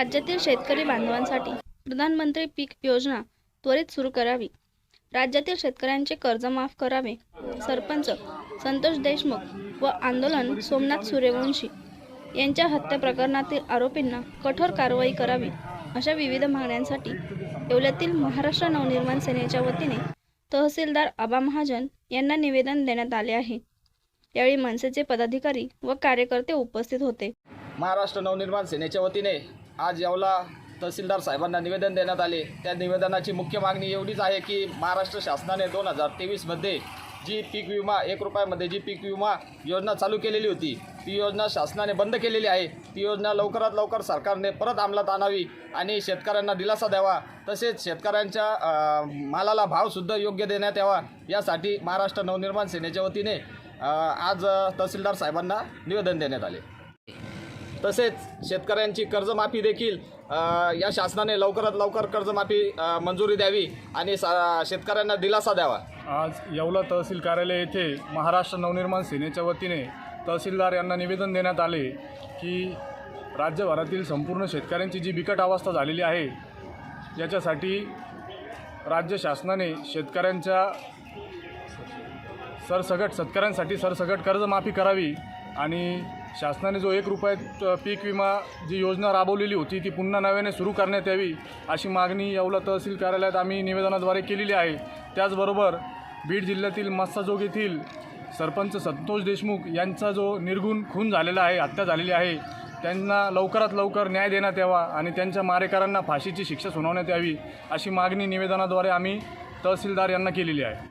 राज्यातील शेतकरी बांधवांसाठी प्रधानमंत्री पीक योजना त्वरित सुरू करावी. राज्यातील शेतकऱ्यांचे कर्ज माफ करावे. सरपंच संतोष देशमुख व आंदोलन सोमनाथ सूर्यवंशी यांच्या हत्या प्रकरणातील आरोपींना कठोर कारवाई करावी अशा विविध मागण्यांसाठी येवल्यातील महाराष्ट्र नवनिर्माण सेनेच्या वतीने तहसीलदार आबा महाजन यांना निवेदन देण्यात आले आहे. यावेळी मनसेचे पदाधिकारी व कार्यकर्ते उपस्थित होते. महाराष्ट्र नवनिर्माण सेनेच्या वतीने आज येवला तहसीलदार साहेबांना निवेदन देण्यात आले. त्या निवेदनाची मुख्य मागणी एवढीच आहे की महाराष्ट्र शासनाने दोन हजार तेवीसमध्ये जी पीक विमा एक रुपयामध्ये जी पीक विमा योजना चालू केलेली होती ती योजना शासनाने बंद केलेली आहे. ती योजना लवकरात लवकर सरकारने परत अंमलात आणावी आणि शेतकऱ्यांना दिलासा द्यावा. तसेच शेतकऱ्यांच्या मालाला भावसुद्धा योग्य देण्यात यावा. यासाठी महाराष्ट्र नवनिर्माण सेनेच्या वतीने आज तहसीलदार साहेबांना निवेदन देण्यात आले. तसेच शेतकऱ्यांची कर्जमाफी देखील या शासनाने लवकरात लवकर कर्जमाफी मंजुरी द्यावी आणि सा शेतकऱ्यांना दिलासा द्यावा. आज येवला तहसील कार्यालय येथे महाराष्ट्र नवनिर्माण सेनेच्या वतीने तहसीलदार यांना निवेदन देण्यात आले की राज्यभरातील संपूर्ण शेतकऱ्यांची जी बिकट अवस्था झालेली आहे याच्यासाठी राज्य शासनाने शेतकऱ्यांच्या सरसगट शेतकऱ्यांसाठी सरसगट कर्जमाफी करावी आणि शासनाने जो एक रुपयात पीक विमा जी योजना राबवलेली होती ती पुन्हा नव्याने सुरू करण्यात यावी अशी मागणी येवला तहसील कार्यालयात आम्ही निवेदनाद्वारे केलेली आहे. त्याचबरोबर बीड जिल्ह्यातील मस्साजोग येथील सरपंच संतोष देशमुख यांचा जो निर्गुण खून झालेला आहे हत्या झालेली आहे त्यांना लवकरात लवकर न्याय देण्यात यावा आणि त्यांच्या मारेकरांना फाशीची शिक्षा सुनावण्यात यावी अशी मागणी निवेदनाद्वारे आम्ही तहसीलदार यांना केलेली आहे.